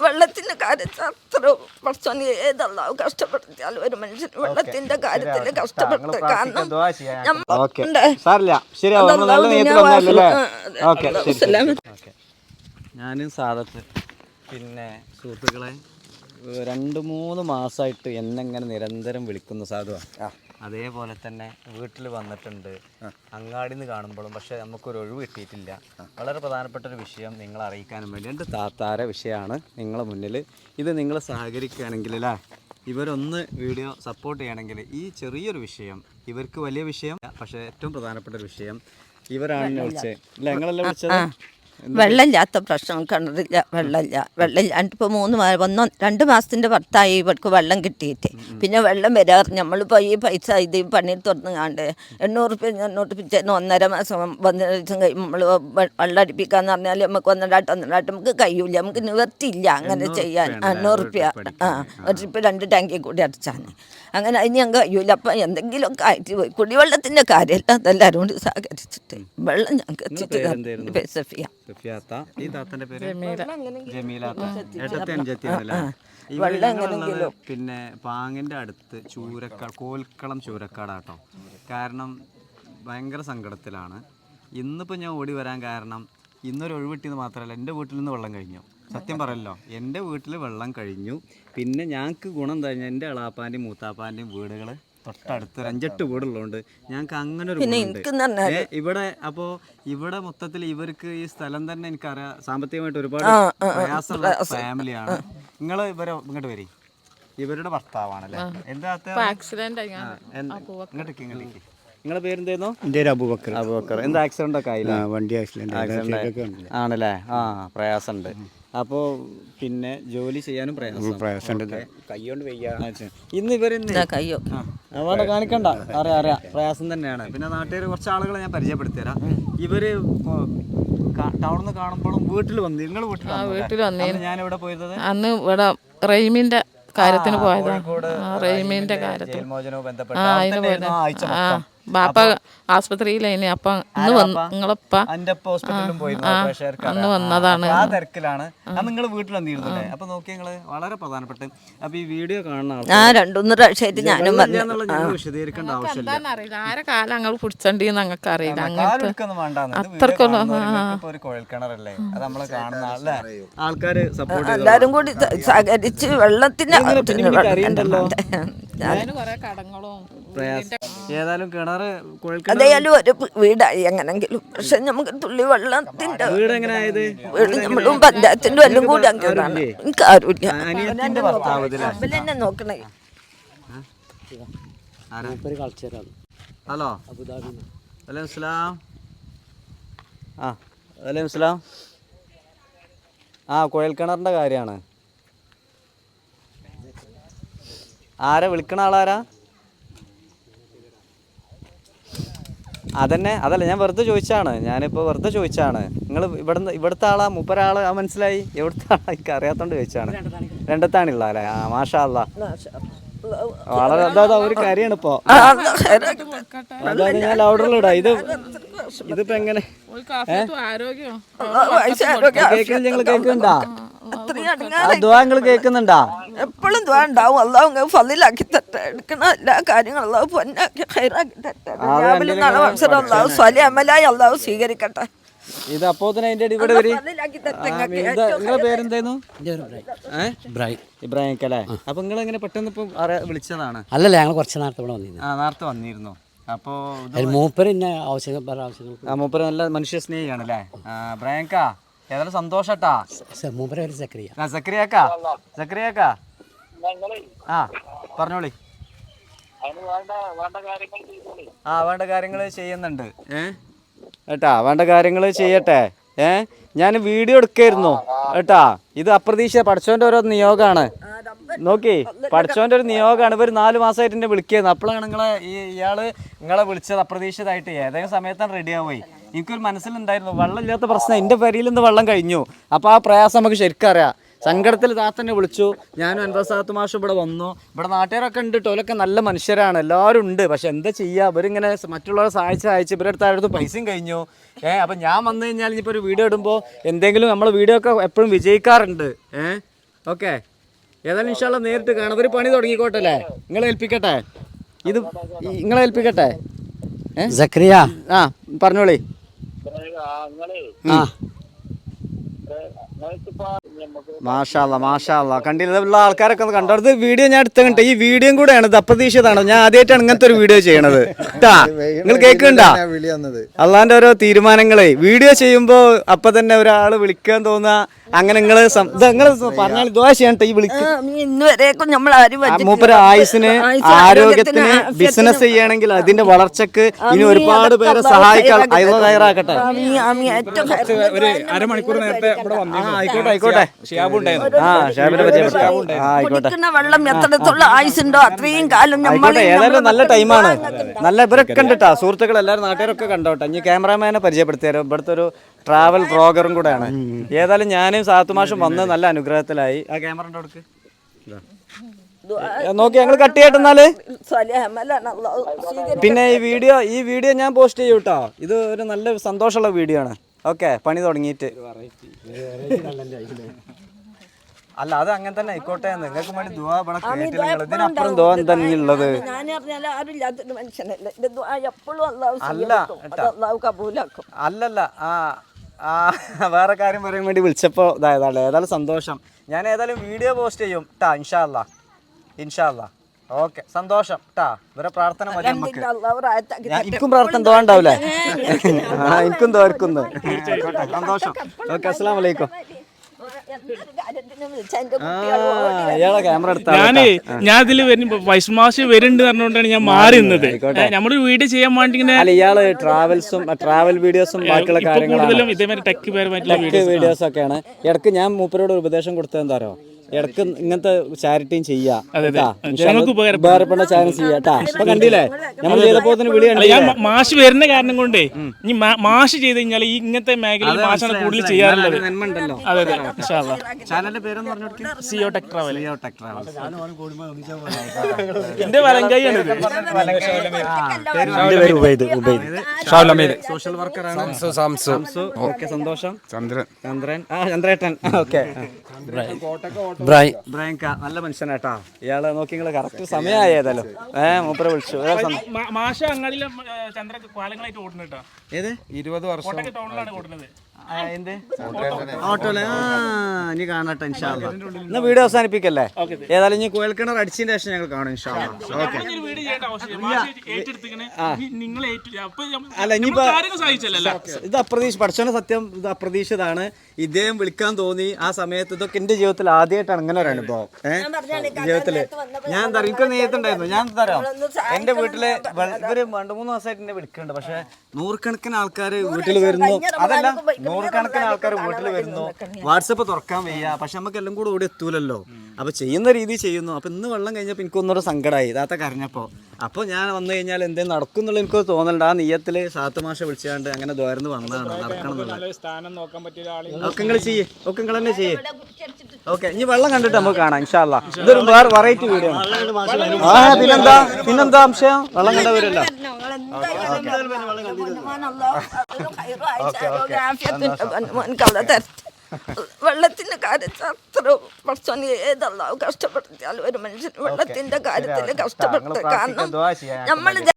വെള്ളത്തിന്റെ കാര്യത്തിൽ അത്ര പ്രശ്നം ഏതല്ലാവും കഷ്ടപ്പെടുത്തിയാലും ഒരു മനുഷ്യൻ വെള്ളത്തിന്റെ കാര്യത്തിൽ കഷ്ടപ്പെടുത്ത കാരണം ഞാനും സാധത്ത് പിന്നെ സുഹൃത്തുക്കളെ രണ്ട് മൂന്ന് മാസമായിട്ട് എന്നെ ഇങ്ങനെ നിരന്തരം വിളിക്കുന്നു സാധുവാ? അതേപോലെ തന്നെ വീട്ടിൽ വന്നിട്ടുണ്ട്. അങ്ങാടി നിന്ന് കാണുമ്പോഴും പക്ഷെ നമുക്കൊരു ഒഴിവ് കിട്ടിയിട്ടില്ല. വളരെ പ്രധാനപ്പെട്ട ഒരു വിഷയം നിങ്ങൾ അറിയിക്കാനും വേണ്ടി. എന്റെ താത്താര വിഷയമാണ് നിങ്ങളെ മുന്നിൽ. ഇത് നിങ്ങൾ സഹകരിക്കുകയാണെങ്കിൽ അല്ലേ? ഇവരൊന്ന് വീഡിയോ സപ്പോർട്ട് ചെയ്യണമെങ്കിൽ ഈ ചെറിയൊരു വിഷയം ഇവർക്ക് വലിയ വിഷയം പക്ഷേ ഏറ്റവും പ്രധാനപ്പെട്ട ഒരു വിഷയം ഇവരാണ് വിളിച്ചത്. ഇല്ല നിങ്ങളല്ലേ വിളിച്ചത്? വെള്ളമില്ലാത്ത പ്രശ്നം കിണറില്ല വെള്ളമില്ല. വെള്ളമില്ലാണ്ട് ഇപ്പോൾ മൂന്ന് ഒന്നോ രണ്ട് മാസത്തിന്റെ പുറത്തായി ഇവർക്ക് വെള്ളം കിട്ടിയിട്ട്. പിന്നെ വെള്ളം വരാറ്. നമ്മളിപ്പോൾ ഈ പൈസ ഇത് പണിയിൽ തുറന്ന് കാണ്ട് എണ്ണൂറ് റുപ്യ എണ്ണൂറ് പിറ്റേന്ന് ഒന്നര മാസം വന്ന ദിവസം നമ്മൾ വെള്ളം അടിപ്പിക്കാന്ന് പറഞ്ഞാൽ നമുക്ക് ഒന്നരാട്ട് ഒന്നരാട്ട് നമുക്ക് കഴിയൂല. നമുക്ക് നിവർത്തിയില്ല അങ്ങനെ ചെയ്യാൻ. എണ്ണൂറ് റുപ്യ. ആ ഒരു റുപ്യ രണ്ട് ടാങ്കി കൂടി അടച്ചാൽ അങ്ങനെ അതിന് ഞാൻ കഴിയൂല. അപ്പം എന്തെങ്കിലുമൊക്കെ ആയിട്ട് പോയി കുടിവെള്ളത്തിന്റെ കാര്യമല്ല അതെല്ലാവരും കൂടി സഹകരിച്ചിട്ട് വെള്ളം ഞങ്ങൾക്ക് എത്തിച്ചു? സഫിയ. സഫിയാത്ത ഈ താത്തന്റെ പേര്? ജമീലാത്ത. ഏട്ടത്തെ അനുജത്തിയാണല്ലേ ഇവരുള്ളത് പിന്നെ പാങ്ങിന്റെ അടുത്ത് ചൂരക്കാട് കോൽക്കളം ചൂരക്കാടാട്ടോ. കാരണം ഭയങ്കര സങ്കടത്തിലാണ്. ഇന്നിപ്പോൾ ഞാൻ ഓടി വരാൻ കാരണം ഇന്നൊരു ഒഴിവിട്ടിന്ന് മാത്രമല്ല എന്റെ വീട്ടിൽ നിന്ന് വെള്ളം കഴിഞ്ഞു. സത്യം പറയല്ലോ എന്റെ വീട്ടിൽ വെള്ളം കഴിഞ്ഞു. പിന്നെ ഞങ്ങൾക്ക് ഗുണം എന്താ കഴിഞ്ഞാൽ എന്റെ എളാപ്പാന്റെയും മൂത്താപ്പാന്റെയും വീടുകൾ തൊട്ടടുത്ത് ഒരു അഞ്ചെട്ട് വീടുള്ളതുകൊണ്ട് ഞങ്ങൾക്ക് അങ്ങനെ ഒരു ഏ, ഇവിടെ അപ്പോ ഇവിടെ മൊത്തത്തിൽ ഇവർക്ക് ഈ സ്ഥലം തന്നെ എനിക്കറിയാം. സാമ്പത്തികമായിട്ട് ഒരുപാട് പ്രയാസമുള്ള ഫാമിലിയാണ്. നിങ്ങൾ ഇവരെ ഇങ്ങോട്ട് വരി. ഇവരുടെ ഭർത്താവാണല്ലേ? എന്താ ആക്സിഡന്റ് ആയി. ഇങ്ങോട്ടേക്ക് ഇങ്ങോട്ടേക്ക്. നിങ്ങളെ പേരെന്തായിരുന്നു എന്റെ പേര് അബൂബക്കർ. അബൂബക്കർ. എന്താ ആക്സിഡന്റ് ഒക്കെ ആയില്ല? ആ, വണ്ടി ആക്സിഡന്റ് ആണല്ലേ? ആ പ്രയാസമുണ്ട് അപ്പോ പിന്നെ ജോലി ചെയ്യാനും പ്രയാസം. പ്രയാസമുണ്ട് കൈകൊണ്ട് വയ്യ. ഇന്ന് ഇവർ കയ്യോ. അവിടെ കാണിക്കണ്ട. അറിയാം അറിയാം. പ്രയാസം തന്നെയാണ്. പിന്നെ നാട്ടുകാർ കുറച്ച് ആളുകളെ ഞാൻ പരിചയപ്പെടുത്തി തരാം ഇവർ ടൗണിൽ നിന്ന് കാണുമ്പോഴും വീട്ടിൽ വന്നു നിങ്ങൾ വീട്ടിൽ വീട്ടിൽ വന്നേ. ഞാൻ ഇവിടെ പോയിരുന്നത്? അന്ന് ഇവിടെ റെയിമിന്റെ കാര്യത്തിന് പോയതാണ് ആ റെയിമിന്റെ ബന്ധപ്പെട്ട ആ അതിന് മൊത്തം. ബാപ്പ ആസ്പത്രിയിലേനി അപ്പൊ ഇന്ന് വന്ന് നിങ്ങളപ്പ? അന്റെ ഹോസ്പിറ്റലിലും പോയിരുന്നു. അന്ന് വന്നതാണ്. ആ തിരക്കിലാണ്. അന്ന് നിങ്ങൾ വീട്ടിൽ വന്നിരുന്നല്ലേ? അപ്പൊ നോക്കി നിങ്ങൾ വളരെ പ്രധാനപ്പെട്ട അപ്പൊ ഈ വീഡിയോ കാണുന്ന ആ രണ്ടു പ്രാവശ്യമായിട്ട് ഞാനും വിശദീകരിക്കേണ്ട ആവശ്യമില്ല. ആരെ കാലം ഞങ്ങൾ ഞങ്ങൾക്ക് അറിയില്ല. അങ്ങനത്തെ കുഴൽക്കിണറല്ലേ? അത് നമ്മളെ കാണുന്ന ആളല്ലേ? ആൾക്കാര് സപ്പോർട്ട് എല്ലാരും കൂടി സഹകരിച്ച് വെള്ളത്തിന്റെ അറിയണ്ടല്ലോ. അതിന് കുറെ കടങ്ങളും ഏതായാലും കിണറ് കുഴൽക്കിണർ അതായാലും ഒരു വീടായി എങ്ങനെങ്കിലും. പക്ഷെ നമുക്ക് തുള്ളി വെള്ളത്തിന്റെ വീട് എങ്ങനെ ആയത് വീട് നമ്മളും പഞ്ചായത്തിന്റെ എല്ലാം കൂടി അങ്ങനെ എനിക്ക് ആരുമില്ല. നോക്കണേ. ഹലോ. വലൈക്കും സ്ലാം ആ. അലൈഹി സ്ലാം ആ കുഴൽക്കിണറിന്റെ കാര്യമാണ്. ആരാ വിളിക്കണ ആളാരാ അതന്നെ അതല്ല ഞാൻ വെറുതെ ചോദിച്ചാണ് ഞാനിപ്പോൾ വെറുതെ ചോദിച്ചാണ് നിങ്ങൾ ഇവിടുന്ന് ഇവിടുത്തെ ആളാ മൂപ്പരാൾ ആ മനസ്സിലായി എവിടുത്തെ ആളാ എനിക്ക് അറിയാത്തോണ്ട് ചോദിച്ചാണ് രണ്ടത്താണില്ല അല്ലേ ആ മാഷാ അല്ല വളരെ അതാ ഒരു കാര്യമാണ് ഇപ്പോ ഞാൻ ലൗഡറിലിടാ ഇത് ഇതിപ്പോ എങ്ങനെ കേൾക്കുന്നുണ്ടാ ദ്വാ നിങ്ങൾ കേൾക്കുന്നുണ്ടാ എപ്പോഴും വേണ്ടാവും അള്ളാഹു ഫലിലാക്കി തട്ടെ. എടുക്കണ എല്ലാ കാര്യങ്ങളും അള്ളാഹു പൊന്നാക്കി ഹൈറാക്കി തട്ടെ. രാവിലെ നാളെ മത്സരം അള്ളാഹു സ്വലി അമലായി അള്ളാഹു സ്വീകരിക്കട്ടെ. ഇത് അപ്പോ തന്നെ അതിന്റെ ഇവിടെ വരി. നിങ്ങളെ പേരെന്തായിരുന്നു? ഇബ്രാഹിം. അല്ലേ അപ്പൊ നിങ്ങൾ എങ്ങനെ പെട്ടെന്ന് ഇപ്പൊ വിളിച്ചതാണ്? അല്ലല്ല ഞങ്ങൾ കുറച്ച് നേരത്തെ ഇവിടെ വന്നിരുന്നു. ആ നേരത്തെ വന്നിരുന്നു. അപ്പോ മൂപ്പര് മൂപ്പര് നല്ല മനുഷ്യ സ്നേഹിയാണ് അല്ലേ? ആ ബ്രായങ്ക ഏതായാലും സന്തോഷട്ടാ. മൂപ്പര് സക്രിയ. സക്രിയാക്ക? സക്രിയാക്ക? ആ പറഞ്ഞോളി. ആ വേണ്ട കാര്യങ്ങൾ ചെയ്യുന്നുണ്ട്. ഏ? ഏട്ടാ വേണ്ട കാര്യങ്ങൾ ചെയ്യട്ടെ. ഏ? ഞാൻ വീഡിയോ എടുക്കായിരുന്നു. ഏട്ടാ ഇത് അപ്രതീക്ഷിത പഠിച്ചോന്റെ ഓരോ നിയോഗമാണ് നോക്കി പഠിച്ചോന്റെ ഒരു നിയോഗമാണ് ഇവർ നാല് മാസമായിട്ട് എന്നെ വിളിക്കുന്നത് അപ്പോഴാണ് നിങ്ങളെ ഈ ഇയാൾ നിങ്ങളെ വിളിച്ചത് അപ്രതീക്ഷിതമായിട്ട്. ഏതെങ്കിലും സമയത്താണ് റെഡി ആവുമായി എനിക്കൊരു മനസ്സിലുണ്ടായിരുന്നു വെള്ളം ഇല്ലാത്ത പ്രശ്നം. എന്റെ പരിയിൽ നിന്ന് വെള്ളം കഴിഞ്ഞു. അപ്പോൾ ആ പ്രയാസം നമുക്ക് ശരിക്കും അറിയാം. സങ്കടത്തിൽ താത്തനെ വിളിച്ചു. ഞാനും അൻപത് സാത്ത് മാഷം ഇവിടെ വന്നു. ഇവിടെ നാട്ടുകാരൊക്കെ ഉണ്ട് ടോലൊക്കെ നല്ല മനുഷ്യരാണ്. എല്ലാവരും ഉണ്ട്. പക്ഷെ എന്താ ചെയ്യുക ഇവരിങ്ങനെ മറ്റുള്ളവരെ സഹായിച്ച് സഹായിച്ച് ഇവരുടെ അടുത്ത് പൈസയും കഴിഞ്ഞു. ഏഹ് അപ്പം ഞാൻ വന്നു കഴിഞ്ഞാൽ ഇനിയിപ്പോൾ ഒരു വീഡിയോ ഇടുമ്പോൾ എന്തെങ്കിലും നമ്മൾ വീഡിയോ ഒക്കെ എപ്പോഴും വിജയിക്കാറുണ്ട്. ഏഹ് ഓക്കെ. ഏതായാലും ഇൻഷാല്ല നേരിട്ട് കാണാം. ഒരു പണി തുടങ്ങിക്കോട്ടെ അല്ലേ? നിങ്ങളെ ഏൽപ്പിക്കട്ടെ? ഇത് നിങ്ങളെ ഏൽപ്പിക്കട്ടെ? സക്രിയ. ആ പറഞ്ഞോളി. ആ മാഷാല്ല മാഷാല്ല കണ്ടില്ല? ആൾക്കാരൊക്കെ ഒന്ന് കണ്ടോ? അടുത്ത് വീഡിയോ ഞാൻ എടുത്തിട്ട് ഈ വീഡിയോയും കൂടെയാണ് ഇത് ഞാൻ ആദ്യമായിട്ടാണ് ഇങ്ങനത്തെ ഒരു വീഡിയോ ചെയ്യണത്. കേട്ടാ നിങ്ങൾ കേൾക്കണ്ടാ അള്ളാന്റെ ഓരോ തീരുമാനങ്ങളെ. വീഡിയോ ചെയ്യുമ്പോ അപ്പൊ തന്നെ ഒരാൾ വിളിക്കാൻ തോന്നുക അങ്ങനെ നിങ്ങൾ നിങ്ങൾ പറഞ്ഞാൽ ദോശ ചെയ്യണ്ട ഈ വിളിക്ക. ആ, ഇന്ന് നമ്മൾ ആരും ആ മൂപ്പര് ആയുസിന് ആരോഗ്യത്തിന് ബിസിനസ് ചെയ്യണമെങ്കിൽ അതിന്റെ വളർച്ചക്ക് ഇനി ഒരുപാട് പേരെ സഹായിക്കാൻ തയ്യാറാക്കട്ടെ. ആയിക്കോട്ടെ ആയിക്കോട്ടെ. ആ ഷാബിനെ പരിചയപ്പെട്ടു ആ ആയിക്കോട്ടെ. കുടിക്കുന്ന വെള്ളം എത്രത്തോളം ആയുസുണ്ടോ അത്രയും കാലം നമ്മൾ ആയിക്കോട്ടെ ഏതായാലും നല്ല ടൈമാണ് നല്ല ഇവരൊക്കെ കണ്ടിട്ടാ സുഹൃത്തുക്കൾ എല്ലാവരും നാട്ടുകാരൊക്കെ കണ്ടോട്ടെ. ഇനി ക്യാമറാമാനെ പരിചയപ്പെടുത്തിയാലും ഇവിടുത്തെ ഒരു ട്രാവൽ ബ്ലോഗറും കൂടെയാണ്. ഏതായാലും ഞാനും സാത്തുമാഷും വന്ന് നല്ല അനുഗ്രഹത്തിലായി. ആ ക്യാമറ കൊടുക്ക് നോക്കി ഞങ്ങൾ കട്ട് ചെയ്യട്ടെന്നാൽ പിന്നെ ഈ വീഡിയോ ഈ വീഡിയോ ഞാൻ പോസ്റ്റ് ചെയ്യൂട്ടോ? ഇത് ഒരു നല്ല സന്തോഷമുള്ള വീഡിയോ ആണ്. ഓക്കെ പണി തുടങ്ങിയിട്ട്. അല്ല അത് അങ്ങനെ തന്നെ ആയിക്കോട്ടെ. നിങ്ങൾക്ക് വേണ്ടി ദുവാ ഇവിടെ കേട്ടില്ല നിങ്ങൾ. ഇതിനപ്പുറം ദുവാ തന്നെ ഉള്ളത്. അല്ല, അല്ലല്ല ആ ആ വേറെ കാര്യം പറയാൻ വേണ്ടി വിളിച്ചപ്പോൾ ഇതായതാണ്. ഏതായാലും സന്തോഷം. ഞാൻ ഏതായാലും വീഡിയോ പോസ്റ്റ് ചെയ്യും. ട്ടാ ഇൻഷാല്ല ഇൻഷാല്ല ഓക്കെ സന്തോഷം ട്ടാ ഇവരെ പ്രാർത്ഥന മതി നമുക്ക് എനിക്കും പ്രാർത്ഥന തോണ്ടാവൂലേ ആ എനിക്കും തോർക്കുന്നു സന്തോഷം ഓക്കെ അസ്സാം വലൈക്കും ഞാനേ ഞാൻ ഇതിൽ വരുമ്പോ വൈഷ്മാശി വരുന്നുണ്ട് പറഞ്ഞുകൊണ്ടാണ് ഞാൻ മാറി നിന്നത് നമ്മുടെ വീഡിയോ ചെയ്യാൻ ഇയാൾ ട്രാവൽസും ട്രാവൽ വീഡിയോസും ബാക്കിയുള്ള കാര്യങ്ങളും കാര്യങ്ങളാണ് കൂടുതലും ഇതേമാതിരി ടെക് വീഡിയോസ് ഒക്കെയാണ് ഇടയ്ക്ക് ഞാൻ മൂപ്പരോട് ഉപദേശം കൊടുത്തത് എന്താ അറിയോ ഇടയ്ക്ക് ഇങ്ങനത്തെ ചാരിറ്റിയും ചെയ്യാം. ഉപകാരപ്പെടുന്ന ചാനൽ ചെയ്യാട്ടാ അപ്പൊ കണ്ടില്ലേ? നമ്മൾ ചെയ്തപ്പോ തന്നെ വിളി ഞാൻ മാഷ് വരുന്ന കാരണം കൊണ്ടേ ഇനി മാഷ് ചെയ്ത് കഴിഞ്ഞാൽ ഈ ഇങ്ങനത്തെ മേഖലയിൽ മാഷാണ് കൂടുതൽ ചെയ്യാറുള്ളത്. നന്മണ്ടല്ലോ അതെ അതെ. ചാനലിന്റെ പേരെന്ന് പറഞ്ഞു സിയോ ടെക് ട്രാവൽ ടെക് ട്രാവൽസ് എന്റെ വലങ്കൈയാണ് ഇത്. എന്റെ പേര് ഉബൈദ് ഉബൈദ്. സോഷ്യൽ വർക്കറാണ്. സന്തോഷം. ചന്ദ്രൻ. ചന്ദ്രൻ. ആ ചന്ദ്രേട്ടൻ. ഓക്കെ. ഇബ്രാഹിം ബ്രയങ്ക നല്ല മനുഷ്യനാട്ടാ ഇയാളെ നോക്കി നിങ്ങൾ കറക്റ്റ് സമയമായതല്ലോ ഏ ഏഹ് മൂപ്പരെ വിളിച്ചു. മാഷ അങ്ങാടിയിലെ ചന്ദ്ര കാലങ്ങളായിട്ട് ഓടുന്നത് ഏത്? ഇരുപത് വർഷം ടൗണിലാണ് ഓടുന്നത്. ഓട്ടോലെ ആ ഇനി കാണട്ടെ ഇൻഷാല്ല എന്നാ വീഡിയോ അവസാനിപ്പിക്കല്ലേ? ഏതായാലും ഇനി കുഴൽക്കിണർ അടിച്ചതിന് ശേഷം ഞങ്ങൾ കാണും ഇൻഷാല്ല ഓക്കെ. ഒരു വീഡിയോ ചെയ്യേണ്ട ആവശ്യമില്ല. മാഷ് ഏറ്റെടുത്തിങ്ങനെ നിങ്ങൾ ഏറ്റു അപ്പൊ അല്ല ഇനിയിപ്പോ ഇത് അപ്രതീക്ഷ പഠിച്ചോനെ സത്യം ഇത് അപ്രതീക്ഷിതാണ് ഇദ്ദേഹം വിളിക്കാൻ തോന്നി ആ സമയത്ത് ഇതൊക്കെ എന്റെ ജീവിതത്തിൽ ആദ്യമായിട്ടാണ് അങ്ങനെ ഒരു അനുഭവം. ഏഹ് ജീവിതത്തിൽ ഞാൻ എന്താ എനിക്ക് നേരത്തുണ്ടായിരുന്നു ഞാൻ തരാം എന്റെ വീട്ടിൽ രണ്ടു ഇവർ രണ്ട് മൂന്ന് ദിവസമായിട്ട് എന്നെ വിളിക്കുന്നുണ്ട്. പക്ഷെ നൂറുകണക്കിന് ആൾക്കാര് വീട്ടിൽ വരുന്നു. അതല്ല നൂറുകണക്കിന് ആൾക്കാർ വീട്ടിൽ വരുന്നു. വാട്സപ്പ് തുറക്കാൻ വയ്യ. പക്ഷെ നമുക്ക് എല്ലാം കൂടെ ഓടി എത്തൂലല്ലോ. അപ്പൊ ചെയ്യുന്ന രീതി ചെയ്യുന്നു. അപ്പൊ ഇന്ന് വെള്ളം കഴിഞ്ഞപ്പോ എനിക്ക് ഒന്നുകൂടെ സങ്കടമായി ഇതാത്ത കരഞ്ഞപ്പോ. അപ്പൊ ഞാൻ വന്നു കഴിഞ്ഞാൽ എന്തേ നടക്കും എന്നുള്ള എനിക്ക് തോന്നലുണ്ട്. ആ നീയത്തിൽ സാത്ത് മാഷ വിളിച്ചാണ്ട് അങ്ങനെ ദ്വാരന്ന് വന്നതാണ്. നടക്കണം എന്നുള്ളത്. സ്ഥാനം നോക്കാൻ പറ്റിയ ഒരാളെ ഒക്കെ നിങ്ങൾ ചെയ്യേ. ഒക്കെ നിങ്ങൾ തന്നെ ചെയ്യേ. ഓക്കെ ഇനി വെള്ളം കണ്ടിട്ട് നമുക്ക് കാണാം. ഇൻഷാല്ല ഇതൊരു വേറെ വെറൈറ്റി വീഡിയോ ആണ്. ആ പിന്നെന്താ? പിന്നെന്താ അംശം? വെള്ളം കണ്ട വരുമല്ലോ വെള്ളത്തിന്റെ കാര്യത്തിൽ അത്ര പ്രശ്നം ഏതല്ലാവും കഷ്ടപ്പെടുത്തിയാലും ഒരു മനുഷ്യൻ വെള്ളത്തിന്റെ കാര്യത്തിൽ കഷ്ടപ്പെടുത്ത കാരണം നമ്മൾ